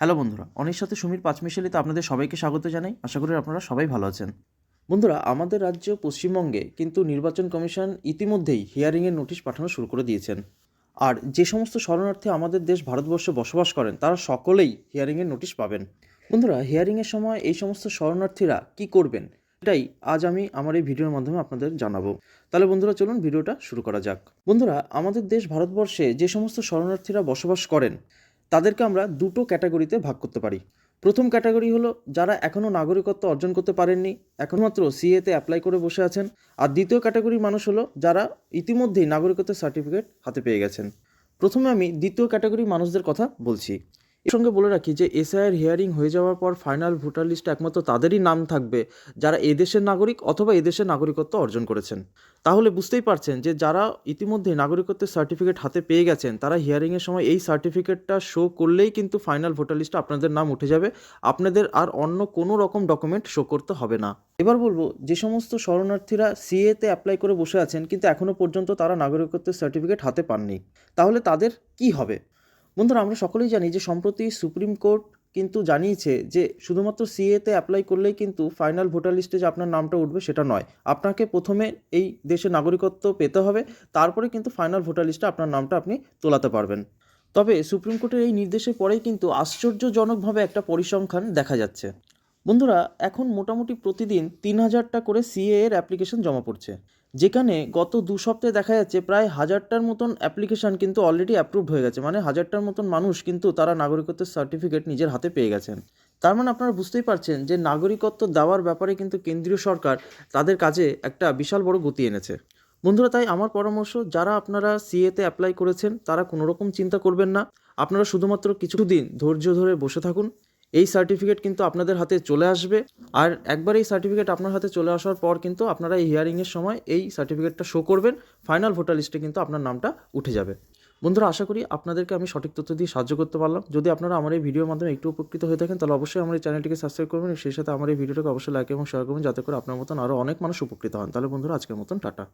Hello বন্ধুরা অনেক সাথে সমীর পাঁচমিশালিতে আপনাদের সবাইকে স্বাগত জানাই। আশা করি আপনারা সবাই ভালো আছেন। বন্ধুরা, আমাদের রাজ্য পশ্চিমবঙ্গে কিন্তু নির্বাচন কমিশন ইতিমধ্যেই হিয়ারিংয়ের নোটিশ পাঠানো শুরু করে দিয়েছেন। আর যে সমস্ত শরণার্থী আমাদের দেশ ভারতবর্ষে বসবাস করেন, তারা সকলেই হিয়ারিংয়ের নোটিশ পাবেন। বন্ধুরা হিয়ারিংয়ের সময় এই সমস্ত শরণার্থীরা কি করবেন এটাই আজ আমি আমার এই ভিডিওর মাধ্যমে আপনাদের জানাব। তাহলে বন্ধুরা, চলুন ভিডিওটা শুরু করা যাক। বন্ধুরা, আমাদের দেশ ভারতবর্ষে যে সমস্ত শরণার্থীরা বসবাস করেন তাদেরকে আমরা দুটো ক্যাটাগরিতে ভাগ করতে পারি। প্রথম ক্যাটাগরি হলো যারা এখনও নাগরিকত্ব অর্জন করতে পারেননি এখনমাত্র সিএতে অ্যাপ্লাই করে বসে আছেন, আর দ্বিতীয় ক্যাটাগরির মানুষ হলো যারা ইতিমধ্যেই নাগরিকত্বের সার্টিফিকেট হাতে পেয়ে গেছেন। প্রথমে আমি দ্বিতীয় ক্যাটাগরির মানুষদের কথা বলছি। এর সঙ্গে বলে রাখি যে এসআইয়ের হিয়ারিং হয়ে যাওয়ার পর ফাইনাল ভোটার লিস্টে একমাত্র তাদেরই নাম থাকবে যারা এদেশের নাগরিক অথবা এদেশের নাগরিকত্ব অর্জন করেছেন। তাহলে বুঝতেই পারছেন যে যারা ইতিমধ্যে নাগরিকত্বের সার্টিফিকেট হাতে পেয়ে গেছেন, তারা হিয়ারিংয়ের সময় এই সার্টিফিকেটটা শো করলেই কিন্তু ফাইনাল ভোটার লিস্টে আপনাদের নাম উঠে যাবে। আপনাদের আর অন্য কোনো রকম ডকুমেন্ট শো করতে হবে না। এবার বলব, যে সমস্ত শরণার্থীরা সিএতে অ্যাপ্লাই করে বসে আছেন, কিন্তু এখনও পর্যন্ত তারা নাগরিকত্বের সার্টিফিকেট হাতে পাননি। তাহলে তাদের কি হবে? বন্ধুরা, আমরা সকলেই জানি যে সম্প্রতি সুপ্রিম কোর্ট কিন্তু জানিয়েছে যে শুধুমাত্র সিএতে অ্যাপ্লাই করলেই কিন্তু ফাইনাল ভোটার লিস্টে যে আপনার নামটা উঠবে সেটা নয়। আপনাকে প্রথমে এই দেশের নাগরিকত্ব পেতে হবে, তারপরে কিন্তু ফাইনাল ভোটার লিস্টে আপনার নামটা আপনি তোলাতে পারবেন। তবে সুপ্রিম কোর্টের এই নির্দেশের পরেই কিন্তু আশ্চর্যজনকভাবে একটা পরিসংখ্যান দেখা যাচ্ছে। বন্ধুরা, এখন মোটামুটি প্রতিদিন তিন হাজারটা করে সিএ এর অ্যাপ্লিকেশন জমা পড়ছে। যেখানে গত দু সপ্তাহে দেখা যাচ্ছে প্রায় হাজারটার মতন অ্যাপ্লিকেশন কিন্তু অলরেডি অ্যাপ্রুভড হয়ে গেছে। মানে হাজারটার মতন মানুষ কিন্তু তারা নাগরিকত্বের সার্টিফিকেট নিজের হাতে পেয়ে গেছেন। তার মানে আপনারা বুঝতেই পারছেন যে নাগরিকত্ব দেওয়ার ব্যাপারে কিন্তু কেন্দ্রীয় সরকার তাদের কাজে একটা বিশাল বড় গতি এনেছে। বন্ধুরা, তাই আমার পরামর্শ, যারা আপনারা সিএতে অ্যাপ্লাই করেছেন, তারা কোনো রকম চিন্তা করবেন না। আপনারা শুধুমাত্র কিছুদিন ধৈর্য ধরে বসে থাকুন। এই সার্টিফিকেট কিন্তু আপনাদের হাতে চলে আসবে। আর একবার এই সার্টিফিকেট আপনার হাতে চলে আসার পর কিন্তু আপনারা এই হিয়ারিংয়ের সময় এই সার্টিফিকেটটা শো করবেন। ফাইনাল ভোটার লিস্টে কিন্তু আপনার নামটা উঠে যাবে। বন্ধুরা, আশা করি আপনাদেরকে আমি সঠিক তথ্য দিয়ে সাহায্য করতে পারলাম। যদি আপনারা আমার এই ভিডিওর মাধ্যমে একটু উপকৃত হয়ে থাকেন, তাহলে অবশ্যই আমার এই চ্যানেলটিকে সাবস্ক্রাইব করবেন সেই সাথে আমার এই ভিডিওটাকে অবশ্যই লাইক এবং শেয়ার করবেন, যাতে করে আপনার মতন আরও অনেক মানুষ উপকৃত হন। তাহলে বন্ধুরা, আজকের মতন, টাটা।